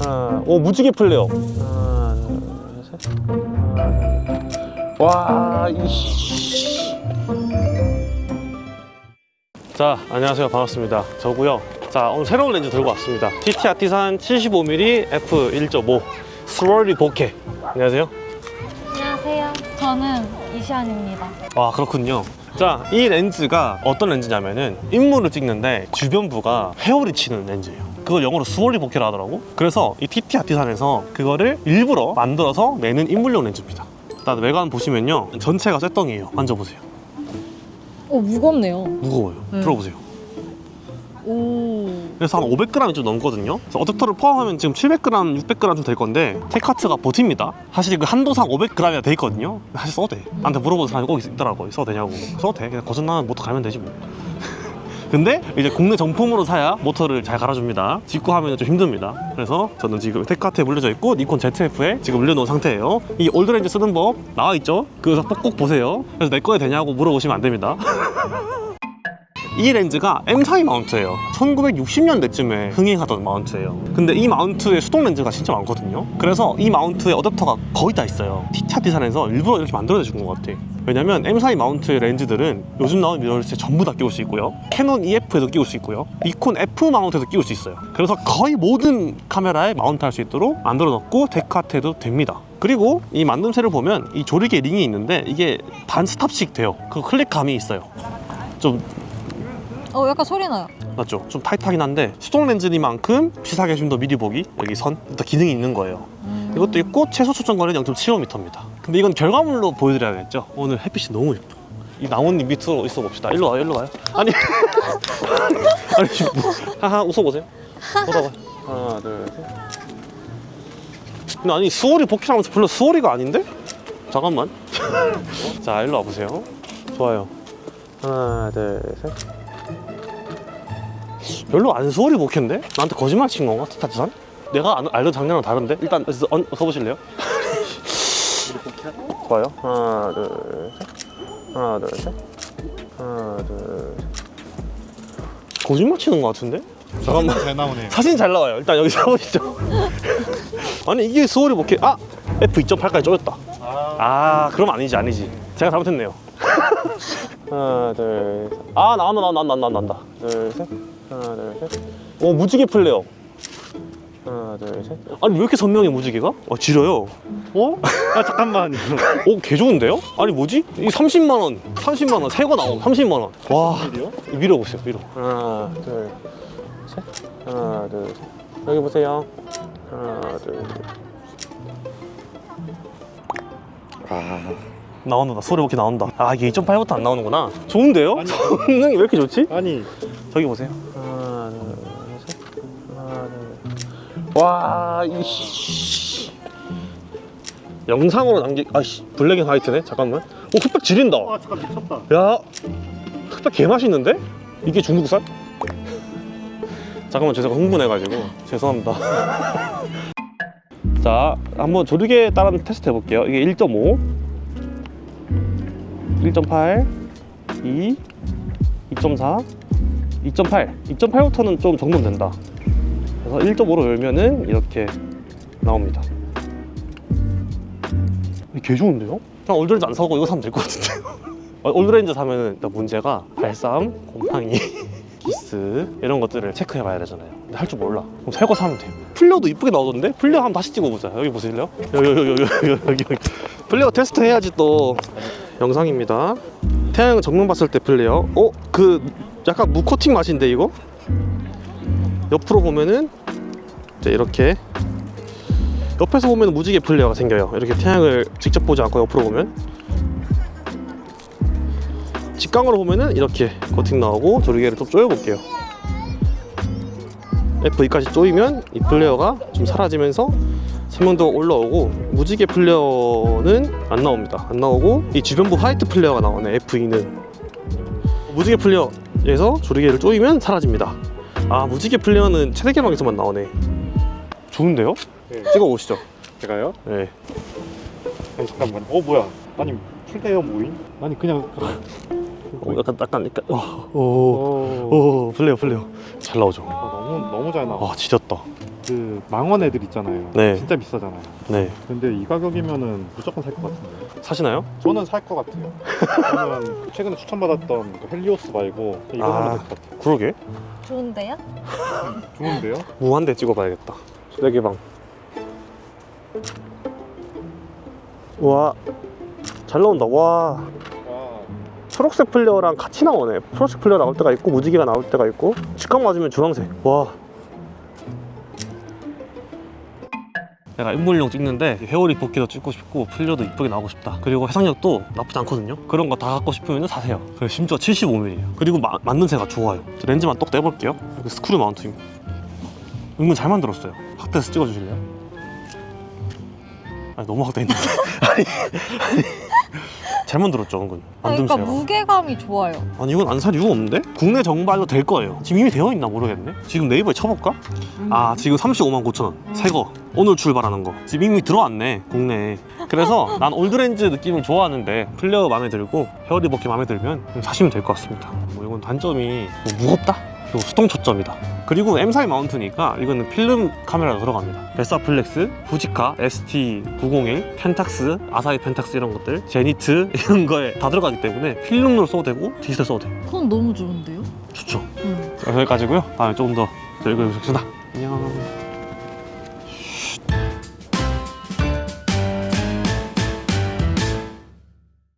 하나, 오 무지개 플레어. 하나, 둘, 셋. 하나, 둘. 와, 이씨. 자, 안녕하세요. 반갑습니다. 저고요. 자, 오늘 새로운 렌즈 들고 왔습니다. TT 아티산 75mm f1.5 스월리 보케. 안녕하세요. 안녕하세요. 저는 이시안입니다. 아 그렇군요 자 이 렌즈가 어떤 렌즈냐면은 인물을 찍는데 주변부가 회오리 치는 렌즈예요. 그걸 영어로 스월리 보케라 하더라고. 그래서 이 TT 아티산에서 그거를 일부러 만들어서 내는 인물용 렌즈입니다. 일단 외관 보시면요 전체가 쇠덩이에요. 만져보세요. 오 무겁네요. 무거워요. 네. 들어보세요. 오. 그래서 한 500g이 좀 넘거든요. 그래서 어댑터를 포함하면 지금 700g, 600g 좀 될 건데 테카트가 버팁니다. 사실 그 한도상 500g이나 돼 있거든요. 사실 써도 돼. 나한테 물어보는 사람이 꼭 있더라고. 써도 되냐고. 써도 돼. 그냥 거듭나면 모터 갈면 되지 뭐. 근데 이제 국내 정품으로 사야 모터를 잘 갈아줍니다. 직구 하면 좀 힘듭니다. 그래서 저는 지금 테카트에 물려져 있고 니콘 ZF에 지금 물려놓은 상태예요. 이 올드렌즈 쓰는 법 나와 있죠? 그래서 꼭 보세요. 그래서 내 거에 되냐고 물어보시면 안 됩니다 이 렌즈가 M42 마운트예요. 1960년대쯤에 흥행하던 마운트예요. 근데 이 마운트에 수동 렌즈가 진짜 많거든요. 그래서 이 마운트에 어댑터가 거의 다 있어요. 티차 디산에서 일부러 이렇게 만들어 준것 같아. 왜냐면 M42 마운트의 렌즈들은 요즘 나온 미러리스에 전부 다 끼울 수 있고요. 캐논 EF에도 끼울 수 있고요. 니콘 F 마운트에도 끼울 수 있어요. 그래서 거의 모든 카메라에 마운트 할 수 있도록 만들어 놨고 데카트도 됩니다. 그리고 이 만듦새를 보면 이 조리개 링이 있는데 이게 반 스탑씩 돼요. 그 클릭감이 있어요. 좀 어 약간 소리 나요. 맞죠? 좀 타이트하긴 한데 수동 렌즈니만큼 시사계 좀더 미리 보기 여기 선 일단 기능이 있는 거예요. 음. 이것도 있고 최소 초점 거리는 0.75m입니다. 근데 이건 결과물로 보여드려야겠죠? 오늘 햇빛이 너무 예뻐. 이 나뭇잎 밑으로 있어 봅시다. 일로 와요, 일로 와요. 아니, 아니 뭐, 하하 웃어보세요. 돌아봐. 하나, 둘, 셋. 근데 아니 수월이 복귀하면서 별로 수월이가 아닌데? 잠깐만. 자, 일로 와보세요. 좋아요. 하나, 둘, 셋. 별로 안 수월이 복귀인데? 나한테 거짓말 친 건가? 티타트산? 내가 안- 알던 장면은 다른데? 일단 어, 서보실래요? 좋아요. 하나, 둘, 셋. 하나, 둘, 셋. 하나, 둘, 셋. 거짓말 치는 것 같은데? 잠깐만. 잘 나오네요. 사진 잘 나와요. 일단 여기 서보시죠. 아니 이게 수월이 복귀. 아 F 2.8까지 쪼였다. 아 그럼 아니지 아니지. 제가 잘못했네요. 하나 둘. 셋. 아 나온다 나온다 나온다 나온다. 둘 셋. 하나 둘 셋. 오 무지개 플레어. 하나 둘 셋. 아니 왜 이렇게 선명해 무지개가? 어 지려요. 어? 아 잠깐만요. 오, 개 좋은데요? 아니, 뭐지? 이 30만 원, 30만 원, 새거 나오면 30만 원. 와, 일이요? 위로 보세요, 위로. 하나, 둘, 셋. 하나, 둘, 셋. 여기 보세요. 하나, 둘, 셋. 아 나온다, 소리 이렇게 나온다. 아, 이게 2.8부터 안 나오는구나. 좋은데요? 아니. 성능이 왜 이렇게 좋지? 아니 저기 보세요. 와, 이씨. 영상으로 남기, 아씨, 블랙 앤 화이트네? 잠깐만. 오, 흑백 지린다. 아 잠깐 미쳤다. 야, 흑백 개 맛있는데? 이게 중국산? 잠깐만 제가 흥분해가지고 죄송합니다. 자, 한번 조리개 따라 테스트 해볼게요. 이게 1.5, 1.8, 2, 2.4, 2.8. 2.8부터는 좀 정돈 된다. 그래서 1.5로 열면은 이렇게 나옵니다. 개 좋은데요? 그냥 올드렌즈 안 사고 이거 사면 될 것 같은데요? 어, 올드렌즈 사면은 일단 문제가 발삼, 곰팡이, 기스 이런 것들을 체크해 봐야 되잖아요. 근데 할 줄 몰라. 그럼 새 거 사면 돼요. 플레어도 이쁘게 나오던데? 플레어 한번 다시 찍어보자. 여기 보실래요? 여기 여기 여기 여기 여기 여기. 플레어 테스트 해야지 또 영상입니다. 태양 정면 봤을 때 플레어. 어? 그 약간 무코팅 맛인데 이거? 옆으로 보면은 이제 이렇게 옆에서 보면 무지개 플레어가 생겨요. 이렇게 태양을 직접 보지 않고 옆으로 보면 직광으로 보면은 이렇게 코팅 나오고 조리개를 좀 조여볼게요. F2까지 조이면 이 플레어가 좀 사라지면서 선명도가 올라오고 무지개 플레어는 안 나옵니다. 안 나오고 이 주변부 화이트 플레어가 나오네 F2는 무지개 플레어에서 조리개를 조이면 사라집니다. 아 무지개 플레어는 최대 개방에서만 나오네. 좋은데요? 네. 찍어 보시죠. 제가요? 네. 아니 잠깐만. 어 뭐야? 아니 풀레어 모임? 아니 그냥 어, 약간 약간 약간 어, 오, 오. 오 플레어 플레어 잘 나오죠. 아, 너무 너무 잘 나와. 아 지렸다. 그 망원 애들 있잖아요. 네. 진짜 비싸잖아요. 네. 근데 이 가격이면은 무조건 살 것 같은데. 사시나요? 저는 살 것 같아요. 저는 최근에 추천받았던 그 헬리오스 말고 이거 아. 사면 될 것 같아요. 그러게. 좋은데요? 좋은데요? 무한대 찍어봐야겠다. 쓰레기방. 와, 잘 나온다. 와, 와. 초록색 플레어랑 같이 나오네. 초록색 플레어 나올 때가 있고 무지개가 나올 때가 있고 직각 맞으면 주황색. 와. 내가 인물용 찍는데 회오리 복귀도 찍고 싶고 플레어도 이쁘게 나오고 싶다. 그리고 해상력도 나쁘지 않거든요. 그런 거 다 갖고 싶으면 사세요. 그리고 심지어 75mm예요. 그리고 마- 맞는 새가 좋아요. 렌즈만 똑 떼볼게요. 스크류 마운트입니다. 은근 잘 만들었어요. 확대해서 찍어주실래요? 아니 너무 확대했는데. 아니, 아니. 잘 만 들었죠, 은근. 그러니까 만듦새가. 무게감이 좋아요. 아니 이건 안 살 이유가 없는데? 국내 정발도 될 거예요 지금 이미 되어 있나 모르겠네 지금 네이버에 쳐볼까? 아 지금 35만 9천 원 새 거 오늘 출발하는 거 지금 이미 들어왔네 국내에 그래서 난 올드렌즈 느낌을 좋아하는데 플레어 마음에 들고 헤어리 버킷 마음에 들면 좀 사시면 될 것 같습니다 뭐 이건 단점이 뭐 무겁다? 그리고 수동 초점이다. 그리고 M4 마운트니까 이거는 필름 카메라가 들어갑니다. 베사 플렉스, 후지카, ST901, 펜탁스, 아사히 펜탁스 이런 것들 제니트 이런 거에 다 들어가기 때문에 필름으로 써도 되고 디지털 써도 돼 그건 너무 좋은데요? 좋죠. 응. 여기까지고요. 다음에 조금 더 들고 오겠습니다. 안녕